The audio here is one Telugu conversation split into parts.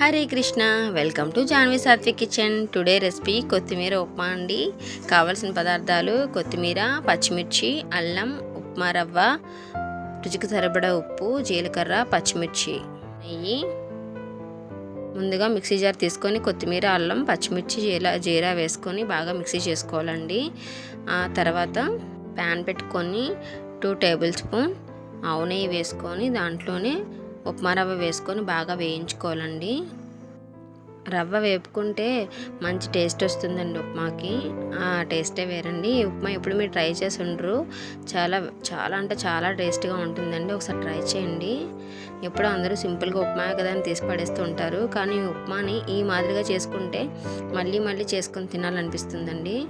Hare Krishna welcome to Janvi Satvik kitchen. Today recipe కొత్తిమీర ఉప్మా అండి. కావలసిన పదార్థాలు కొత్తిమీర పచ్చిమిర్చి అల్లం ఉప్మా రవ్వ రుచికి సరిపడా ఉప్పు జీలకర్ర పచ్చిమిర్చి నెయ్యి. ముందుగా మిక్సీ జార్ తీసుకొని కొత్తిమీర అల్లం పచ్చిమిర్చి జీరా జీరా వేసుకొని బాగా మిక్సీ చేసుకోవాలండి. ఆ తర్వాత ప్యాన్ పెట్టుకొని టూ టేబుల్ స్పూన్ ఆవు నెయ్యి వేసుకొని దాంట్లోనే ఉప్మా రవ్వ వేసుకొని బాగా వేయించుకోవాలండి. రవ్వ వేపుకుంటే మంచి టేస్ట్ వస్తుందండి ఉప్మాకి. ఆ టేస్టే వేరండి. ఈ ఉప్మా ఎప్పుడు మీరు ట్రై చేసి ఉండరు. చాలా చాలా అంటే చాలా టేస్ట్గా ఉంటుందండి. ఒకసారి ట్రై చేయండి. ఎప్పుడు అందరూ సింపుల్గా ఉప్మా కదా అని తీసి పడేస్తూ ఉంటారు. కానీ ఉప్మాని ఈ మాదిరిగా చేసుకుంటే మళ్ళీ మళ్ళీ చేసుకొని తినాలనిపిస్తుందండి.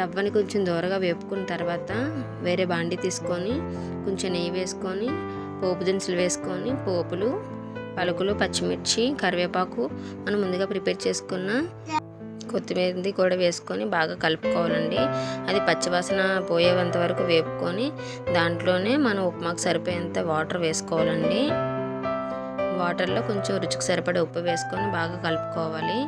రవ్వని కొంచెం దూరగా వేపుకున్న తర్వాత వేరే బాండి తీసుకొని కొంచెం నెయ్యి వేసుకొని పోపు దినుసులు వేసుకొని పోపులు పలుకులు పచ్చిమిర్చి కరివేపాకు మనం ముందుగా ప్రిపేర్ చేసుకున్న కొత్తిమీరది కూడా వేసుకొని బాగా కలుపుకోవాలండి. అది పచ్చివాసన పోయేంత వరకు వేపుకొని దాంట్లోనే మనం ఉప్మాకు సరిపోయేంత వాటర్ వేసుకోవాలండి. వాటర్లో కొంచెం రుచికి సరిపడే ఉప్పు వేసుకొని బాగా కలుపుకోవాలి.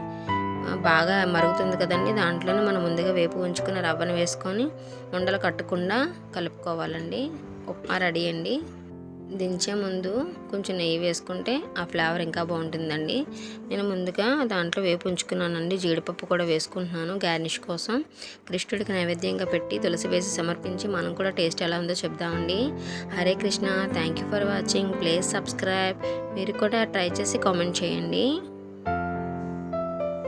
బాగా మరుగుతుంది కదండి. దాంట్లోనే మనం ముందుగా వేపు ఉంచుకున్న రవ్వను వేసుకొని ఉండలు కట్టకుండా కలుపుకోవాలండి. ఉప్మా రెడీ అండి. దించే ముందు కొంచెం నెయ్యి వేసుకుంటే ఆ ఫ్లేవర్ ఇంకా బాగుంటుందండి. నేను ముందుగా దాంట్లో వేపు ఉంచుకున్నానండి. జీడిపప్పు కూడా వేసుకుంటున్నాను గార్నిష్ కోసం. కృష్ణుడికి నైవేద్యంగా పెట్టి తులసి వేసి సమర్పించి మనం కూడా టేస్ట్ ఎలా ఉందో చెప్దామండి. Hare Krishna. Thank you for watching please subscribe మీరు కూడా ట్రై చేసి కామెంట్ చేయండి.